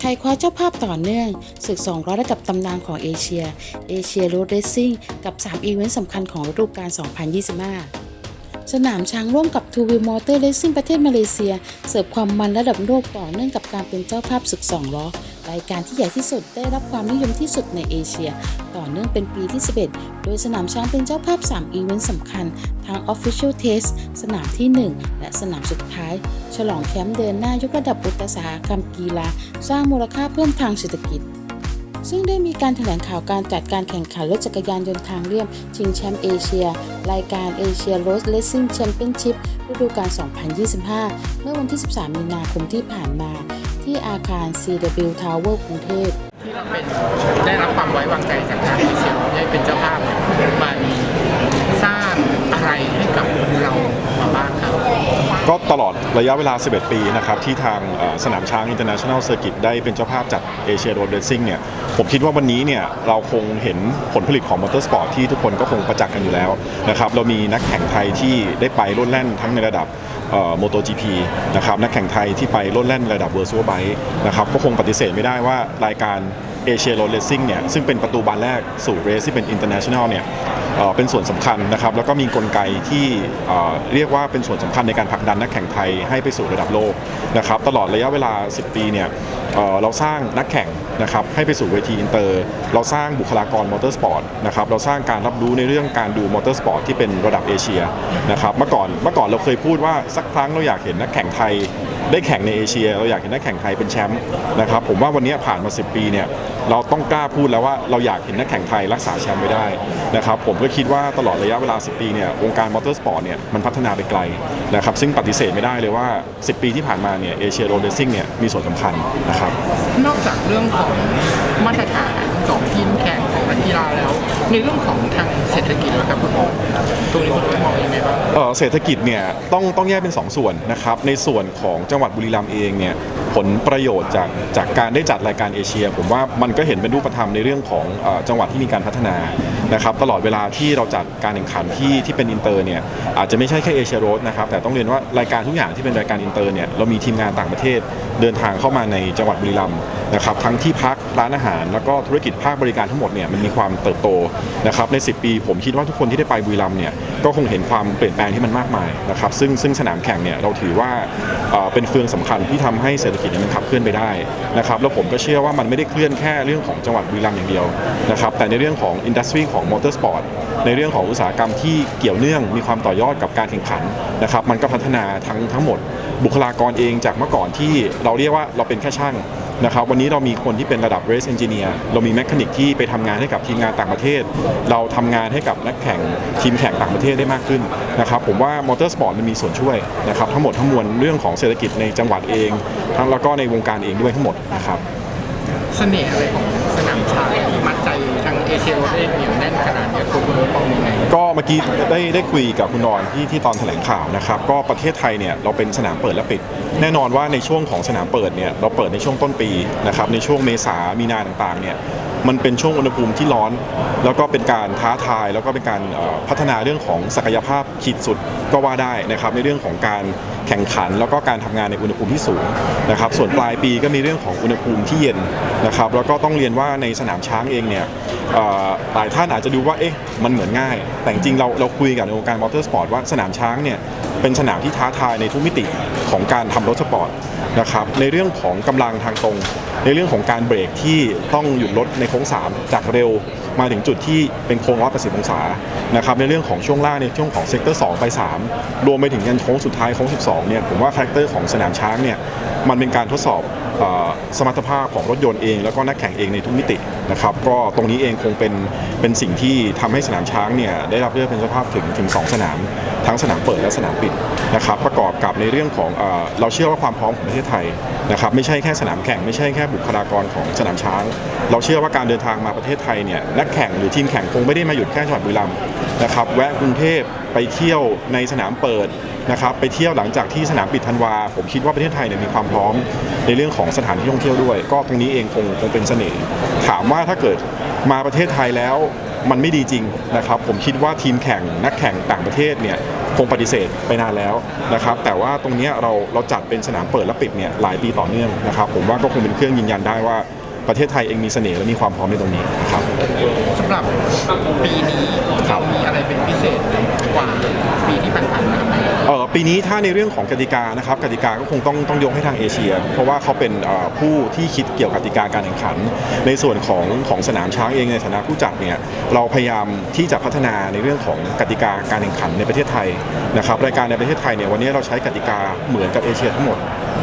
ไทยคว้าเจ้าภาพต่อเนื่องศึก 200 ระดับตำนานของเอเชียเอเชียรูดเรสซิ่งกับ 3 อีเวนต์สำคัญของฤดูกาล 2025 สนามช้างร่วมกับ Two Wheel Motor Racing ประเทศมาเลเซีย เสิร์ฟความมันระดับโลกต่อเนื่องกับการเป็นเจ้าภาพศึก 2 ล้อ รายการที่ใหญ่ที่สุดได้รับความนิยมที่สุดในเอเชีย ต่อเนื่องเป็นปีที่ 11 โดยสนามช้างเป็นเจ้าภาพ 3 อีเวนต์สำคัญ ทั้ง Official Test สนามที่ 1 และสนามสุดท้าย ฉลองแชมป์เดินหน้ายกระดับอุตสาหกรรมกีฬา สร้างมูลค่าเพิ่มทางเศรษฐกิจซึ่งได้มีการแถลงข่าวการจัดการแข่งขันรถจักรยานยนต์ทางเลี่ยม ชิงแชมป์เอเชีย รายการเอเชีย Road Racing Championship ฤดูกาล 2025 เมื่อวันที่ 13 มีนาคมที่ผ่านมา ที่อาคาร CW Tower กรุงเทพที่เราเป็นได้รับความไว้วางใจจากทางเอเชียให้เป็นเจ้าภาพเนี่ยมันสร้างอะไรให้กับเรามาบ้างครับ ก็ตลอดระยะเวลา 11 ปีนะครับที่ทางสนามช้าง International Circuit ได้เป็นเจ้าภาพจัดเอเชียโรดเรซิ่งเนี่ยผมคิดว่าวันนี้เนี่ยเราคงเห็นผลผลิตของมอเตอร์สปอร์ตที่ทุกคนก็คงประจักษ์กันอยู่แล้วนะครับเรามีนักแข่งไทยที่ได้ไปโลดแล่นทั้งในระดับโมโตจีพีนะครับนักแข่งไทยที่ไปโลดแล่นในระดับเวอร์ซัวไบนะครับก็คงปฏิเสธไม่ได้ว่ารายการเอเชียโรดเรซิ่งเนี่ยซึ่งเป็นประตูบานแรกสู่เรสที่เป็น international เนี่ยเอ่อ เป็นส่วนสำคัญนะครับแล้วก็มีกลไกที่เรียกว่าเป็นส่วนสำคัญในการผลักดันนักแข่งไทยให้ไปสู่ระดับโลกนะครับตลอดระยะเวลา 10 ปีเนี่ยเเราสร้างนักแข่งนะครับให้ไปสู่เวทีอินเตอร์ เราสร้างบุคลากรมอเตอร์สปอร์ตนะครับเราสร้างการรับรู้ในเรื่องการดูมอเตอร์สปอร์ตที่เป็นระดับเอเชียนะครับเมื่อก่อนเมื่อก่อนเราเคยพูดว่าสักครั้งเราอยากเห็นนักแข่งไทย ได้แข่งในเอเชีย เราอยากเห็นนักแข่งไทยเป็นแชมป์นะครับผมว่าวันนี้ผ่านมา 10 ปีเนี่ยเราต้องกล้าพูดแล้วว่าเราอยากเห็นนักแข่งไทยรักษาแชมป์ไว้ได้นะครับผมก็คิดว่าตลอดระยะเวลา 10 ปีเนี่ยวงการมอเตอร์สปอร์ตเนี่ยมันพัฒนาไปไกลนะครับซึ่งปฏิเสธไม่ได้เลยว่า 10 ปีที่ผ่านมาเนี่ยเอเชียโรดเรซิ่งเนี่ยมีส่วนสำคัญนะครับนอกจากเรื่องของมาตรฐานของทีมแข่งของนักกีฬาแล้ว ในเรื่องของทางเศรษฐกิจนะครับคุณหมอตรงนี้คุณหมอมองยังไงบ้าง เศรษฐกิจเนี่ยต้องต้องแยกเป็น 2 ส่วนนะครับในส่วนของจังหวัดบุรีรัมย์เองเนี่ยผลประโยชน์จากจากการได้จัดรายการเอเชีย ผมว่ามันก็เห็นเป็นรูปธรรมในเรื่องของอจังหวัดที่มีการพัฒนานะครับตลอดเวลาที่เราจัดการแข่งขันที่ที่เป็นอินเตอร์เนี่ยอาจจะไม่ใช่แค่เอเชียโรดนะครับแต่ต้องเรียนว่ารายการทุกอย่างที่เป็นรายการอินเตอร์เนี่ยเรามีทีมงานต่างประเทศเดินทางเข้ามาในจังหวัดบุรีรัมย์นะครับทั้งที่พักร้านอาหาร แล้วก็ธุรกิจภาคบริการทั้งหมดเนี่ยมันมีความเติบโตนะครับใน 10 ปี ผมคิดว่าทุกคนที่ได้ไปบุรีรัมย์เนี่ยก็คงเห็นความเปลี่ยนแปลงที่มันมากมายนะครับซึ่งซึ่งสนามแข่งเนี่ยเราถือว่าเอ่อเป็นเฟืองสำคัญที่ทำให้เศรษฐกิจเนี่ยมันขับเคลื่อนไปได้นะครับแล้วผมก็เชื่อว่ามันไม่ได้เคลื่อนแค่เรื่องของจังหวัดบุรีรัมย์อย่างเดียวนะครับแต่ในเรื่องของอินดัสทรีของมอเตอร์สปอร์ตในเรื่องของอุตสาหกรรมที่เกี่ยวเนื่องมีความต่อยอดกับการแข่งขันนะครับมันก็พัฒนาทั้งทั้งหมด บุคลากรเองจากเมื่อก่อนที่เราเรียกว่าเราเป็นแค่ช่าง นะครับวันนี้เรามีคนที่เป็นระดับ race engineer เรามีแมคานิกที่ไปทำงานให้กับทีมงานต่างประเทศ เราทำงานให้กับนักแข่งทีมแข่งต่างประเทศได้มากขึ้นนะครับผมว่ามอเตอร์สปอร์ตมันมีส่วนช่วยนะครับทั้งหมดทั้งมวลเรื่องของเศรษฐกิจในจังหวัดเอง ทั้งแล้วก็ในวงการเองด้วยทั้งหมดนะครับเสน่ห์อะไรของ นามชายมัดใจทางเอเชียโรดได้เหนียวแน่นขนาดนี้คุณคุณมองยังไงก็เมื่อกี้ได้ได้คุยกับคุณนอนที่ที่ตอนแถลงข่าวนะครับก็ประเทศไทยเนี่ยเราเป็นสนามเปิดและปิด แน่นอนว่าในช่วงของสนามเปิดเนี่ยเราเปิดในช่วงต้นปีนะครับในช่วงเมษามีนาต่างๆเนี่ยมันเป็นช่วงอุณหภูมิที่ร้อน แล้วก็เป็นการท้าทาย แล้วก็เป็นการพัฒนาเรื่องของศักยภาพขีดสุดก็ว่าได้นะครับในเรื่องของการแข่งขัน แล้วก็การทำงานในอุณหภูมิที่สูงนะครับส่วนปลายปีก็มีเรื่องของอุณหภูมิที่เย็นนะครับแล้วก็ต้องเรียนว่าในสนามช้างเองเนี่ยหลายท่านอาจจะดูว่าเอ๊ะมันเหมือนง่าย แต่จริงเราเราคุยกับในวงการมอเตอร์สปอร์ตว่าสนามช้างเนี่ยเป็นสนามที่ท้าทายในทุกมิติ ของการทำรถสปอร์ตนะครับในเรื่องของกำลังทางตรง ในเรื่องของการเบรกที่ต้องหยุดรถในโค้ง 3 จากเร็วมาถึงจุดที่เป็นโค้ง180องศานะครับในเรื่องของช่วงล่างในช่วงของเซกเตอร์2ไป 3 รวมไปถึงยันโค้งสุดท้ายโค้ง 12เนี่ยผมว่าคาแรคเตอร์ของสนามช้างเนี่ยมันเป็นการทดสอบสมรรถภาพของรถยนต์เอง แล้วก็นักแข่งเองในทุกมิตินะครับก็ตรงนี้เองคงเป็นเป็นสิ่งที่ทำให้สนามช้างเนี่ยได้รับเลือกเป็นเจ้าภาพถึงถึง 2 สนาม ทั้งสนามเปิดและสนามปิดนะครับประกอบกับในเรื่องของเราเชื่อว่าความพร้อมของประเทศไทยนะครับไม่ใช่แค่สนามแข่งไม่ใช่แค่บุคลากรของสนามช้าง เราเชื่อว่าการเดินทางมาประเทศไทยเนี่ยนักแข่งหรือทีมแข่งคงไม่ได้มาหยุดแค่จังหวัดบุรีรัมย์นะครับแวะกรุงเทพไปเที่ยวในสนามเปิดนะครับไปเที่ยวหลังจากที่สนามปิดธันวา ผมคิดว่าประเทศไทยเนี่ยมีความพร้อมในเรื่องของสถานที่ท่องเที่ยวด้วย ก็ตรงนี้เองคงคงเป็นเสน่ห์ถามว่าถ้าเกิดมาประเทศไทยแล้วมันไม่ดีจริงนะครับ ผมคิดว่าทีมแข่งนักแข่งต่างประเทศเนี่ย คงปฏิเสธไปนานแล้วนะครับแต่ว่าตรงนี้เราเราจัดเป็นสนามเปิดและปิดเนี่ยหลายปีต่อเนื่องนะครับผมว่าก็คงเป็นเครื่องยืนยันได้ว่าประเทศไทยเองมีเสน่ห์และมีความพร้อมในตรงนี้ครับสำหรับปีนี้มีอะไรเป็นพิเศษ ว่าปีที่ผ่านๆมาเออปีนี้ถ้าในเรื่องของกติกานะครับกติกาก็คงต้องต้องยกให้ทางเอเชีย เพราะว่าเขาเป็นผู้ที่คิดเกี่ยวกับกติกาการแข่งขัน ในส่วนของของสนามช้างเองในฐานะผู้จัดเนี่ยเราพยายามที่จะพัฒนาในเรื่องของกติกาการแข่งขันในประเทศไทยนะครับรายการในประเทศไทยเนี่ยวันนี้เราใช้กติกาเหมือนกับเอเชียทั้งหมด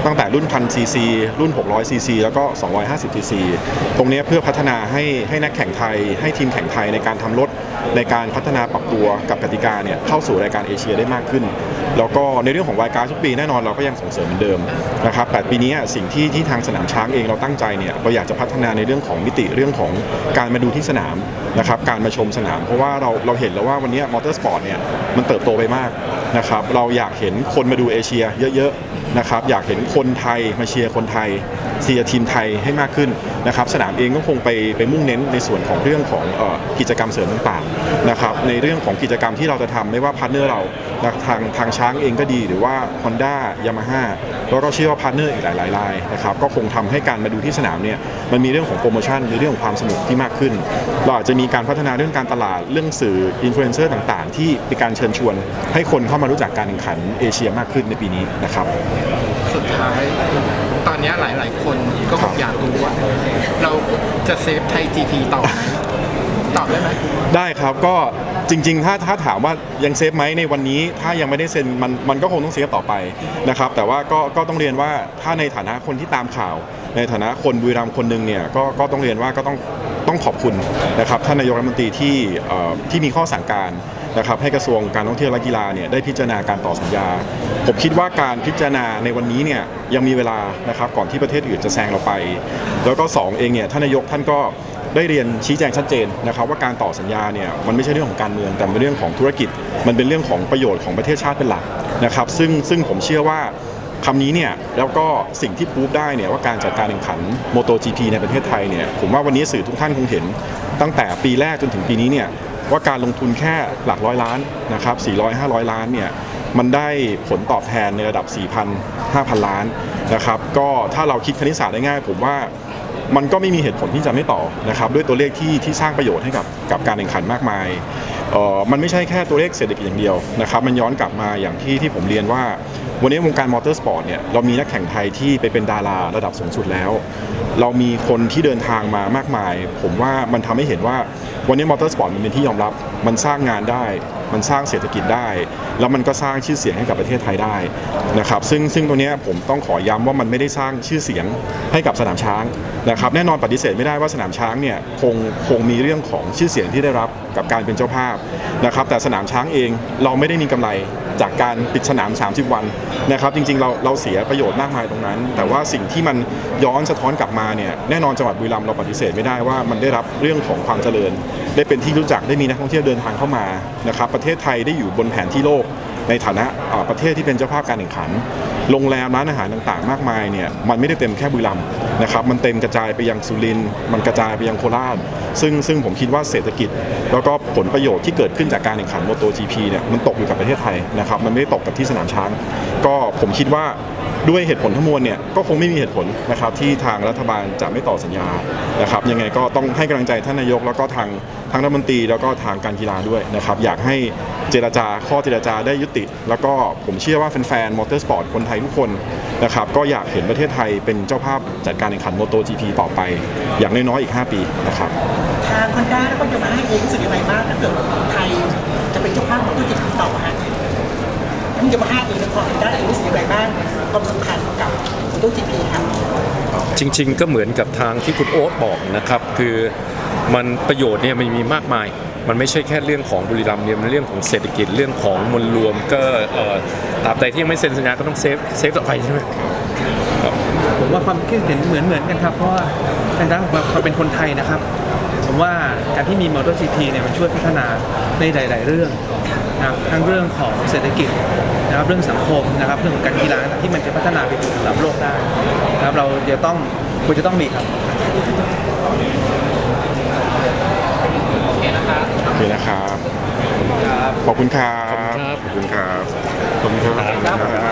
ตั้งแต่รุ่นพันซีซีรุ่น 600 ซีซี แล้วก็ 250 ซีซี ตรงนี้เพื่อพัฒนาให้ให้นักแข่งไทย ให้ทีมแข่งไทยในการทำรถ ในการพัฒนาปรับตัวกับกติกาเนี่ยเข้าสู่รายการเอเชียได้มากขึ้น แล้วก็ในเรื่องของวายการทุกปีแน่นอนเราก็ยังส่งเสริมเหมือนเดิมนะครับแต่ปีนี้สิ่งที่ที่ทางสนามช้างเองเราตั้งใจเนี่ยเราอยากจะพัฒนาในเรื่องของมิติเรื่องของการมาดูที่สนามนะครับการมาชมสนาม เพราะว่าเราเราเห็นแล้วว่าวันนี้มอเตอร์สปอร์ตเนี่ยมันเติบโตไปมากนะครับเราอยากเห็นคนมาดูเอเชียเยอะๆ นะครับอยากเห็นคนไทยมาเชียร์คนไทยเชียร์ทีมไทยให้มากขึ้นนะครับสนามเองก็คงไปไปมุ่งเน้นในส่วนของเรื่องของออกิจกรรมเสริมต่างๆนะครับในเรื่องของกิจกรรมที่เราจะทำไม่ว่าพาร์ทเนอร์เรานะ ทางทางช้างเองก็ดีหรือว่า Honda Yamaha แล้วก็เชื่อว่าพาร์ทเนอร์อีกหลายๆรายนะครับก็คงทำให้การมาดูที่สนามเนี่ยมันมีเรื่องของโปรโมชั่นหรือเรื่องของความสนุกที่มากขึ้น เราอาจจะมีการพัฒนาเรื่องการตลาดเรื่องสื่ออินฟลูเอนเซอร์ต่างๆ ที่เป็นการเชิญชวน ให้คนเข้ามารู้จักการแข่งขันเอเชียมากขึ้นในปีนี้นะครับสุดท้ายตอนนี้หลาย ๆ คนก็คครังบอยากรู้ว่า เราจะเซฟไทย GP ต่อไหมตอบได้ไหมได้ครับก็ จริง ๆ ถ้าถ้าถามว่ายังเซฟไหมในวันนี้ ถ้ายังไม่ได้เซ็นมันมันก็คงต้องเซฟต่อไปนะครับ แต่ว่าก็ก็ต้องเรียนว่าถ้าในฐานะคนที่ตามข่าว ในฐานะคนบุรีรัมย์คนหนึ่งเนี่ยก็ก็ต้องเรียนว่าก็ต้องต้องขอบคุณนะครับท่านนายกรัฐมนตรีที่ที่มีข้อสั่งการนะครับให้กระทรวงการท่องเที่ยวและกีฬาเนี่ยได้พิจารณาการต่อสัญญา ผมคิดว่าการพิจารณาในวันนี้เนี่ยยังมีเวลานะครับก่อนที่ประเทศอื่นจะแซงเราไป แล้วก็สองเองเนี่ยท่านนายกท่านก็ ได้เรียนชี้แจงชัดเจนนะครับว่าการต่อสัญญาเนี่ยมันไม่ใช่เรื่องของการเมืองแต่เป็นเรื่องของธุรกิจ มันเป็นเรื่องของประโยชน์ของประเทศชาติเป็นหลักนะครับซึ่งซึ่งผมเชื่อว่าคำนี้เนี่ยแล้วก็สิ่งที่พูดได้เนี่ยว่าการจัดการแข่งขัน MotoGP ในประเทศไทยเนี่ยผมว่าวันนี้สื่อทุกท่านคงเห็น ตั้งแต่ปีแรกจนถึงปีนี้เนี่ยว่าการลงทุนแค่หลักร้อยล้านนะครับ400 500 ล้านเนี่ยมันได้ผลตอบแทนในระดับ 4,000 5,000 ล้านนะครับก็ถ้าเราคิดคณิตศาสตร์ได้ง่าย ผมว่า มันก็ไม่มีเหตุผลที่จะไม่ต่อนะครับด้วยตัวเลขที่ที่สร้างประโยชน์ให้กับกับการแข่งขันมากมายเอ่อมันไม่ใช่แค่ตัวเลขเศรษฐกิจอย่างเดียวนะครับมันย้อนกลับมาอย่างที่ที่ผมเรียนว่า วันนี้วงการมอเตอร์สปอร์ตเนี่ยเรามีนักแข่งไทยที่ไปเป็นดาราระดับสูงสุดแล้ว เรามีคนที่เดินทางมามากมาย ผมว่ามันทำให้เห็นว่าวันนี้มอเตอร์สปอร์ตมันเป็นที่ยอมรับ มันสร้างงานได้ มันสร้างเศรษฐกิจได้ แล้วมันก็สร้างชื่อเสียงให้กับประเทศไทยได้นะครับซึ่งซึ่งตัวนี้ผมต้องขอย้ำว่ามันไม่ได้สร้างชื่อเสียงให้กับสนามช้างนะครับแน่นอนปฏิเสธไม่ได้ว่าสนามช้างเนี่ยคงคงมีเรื่องของชื่อเสียงที่ได้รับกับการเป็นเจ้าภาพนะครับแต่สนามช้างเองเราไม่ได้มีกำไรจากการปิดสนาม 30 วันนะครับจริงๆเราเราเสียประโยชน์มากมายตรงนั้น แต่ว่าสิ่งที่มันย้อนสะท้อนกลับมาเนี่ยแน่นอนจังหวัดบุรีรัมย์เราปฏิเสธไม่ได้ว่ามันได้รับเรื่องของความเจริญ ได้เป็นที่รู้จักได้มีนักท่องเที่ยวเดินทางเข้ามานะครับประเทศไทยได้อยู่บนแผนที่โลก ในฐานะประเทศที่เป็นเจ้าภาพการแข่งขัน โรงแรมร้านอาหารต่างๆ มากมายเนี่ยมันไม่ได้เต็มแค่บุรีรัมย์นะครับมันเต็มกระจายไปยังสุรินทร์มันกระจายไปยังโคราชซึ่งซึ่งผมคิดว่าเศรษฐกิจ แล้วก็ผลประโยชน์ที่เกิดขึ้นจากการแข่งขัน MotoGP เนี่ยมันตกอยู่กับประเทศไทยนะครับมันไม่ได้ตกกับที่สนามช้าง ก็ผมคิดว่า ด้วยเหตุผลทั้งมวลเนี่ยก็คงไม่มีเหตุผลนะครับที่ทางรัฐบาลจะไม่ต่อสัญญานะครับยังไงก็ต้องให้กำลังใจท่านนายกแล้วก็ทางทางรัฐมนตรีแล้วก็ทางการกีฬาด้วยนะครับอยากให้เจรจาข้อเจรจาได้ยุติ แล้วก็ผมเชื่อว่าแฟนๆมอเตอร์สปอร์ตคนไทยทุกคนนะครับก็อยากเห็นประเทศไทยเป็นเจ้าภาพจัดการแข่งขัน MotoGP ต่อไป อย่างน้อยๆอีก 5 ปีนะครับทางคอนด้าแล้วก็ยามาฮ่าเองรู้สึกยังไงบ้างถ้าเกิดไทยจะเป็นเจ้าภาพของธุรกิจต่อฮะ ทั้งยามาฮ่าเองและคอนด้าเองรู้สึกยังไงบ้างความสำคัญกับตัวจีพีครับจริง ๆ ก็เหมือนกับทางที่คุณโอ๊ตบอกนะครับ คือมันประโยชน์เนี่ยมันมีมากมาย มันไม่ใช่แค่เรื่องของบุรีรัมย์เนี่ยมันเรื่องของเศรษฐกิจเรื่องของมวลรวมก็เอ่อตราบใดที่ยังไม่เซ็นสัญญาก็ต้องเซฟเซฟต่อไปใช่ไหมผมว่าความคิดเห็นเหมือนเหมือนกันครับ เพราะว่าในด้านของความเป็นคนไทยนะครับ ผมว่าการที่มี MotoGP เนี่ยมันช่วยพัฒนาในหลาย ๆ เรื่องนะครับทั้งเรื่องของเศรษฐกิจนะครับเรื่องสังคมนะครับเรื่องของการกีฬาต่างๆที่มันจะพัฒนาไปถึงระดับโลกได้นะครับเราจะต้องควรจะต้องมีครับโอเคนะครับขอบคุณครับบขอบคุณครับขอบคุณครับ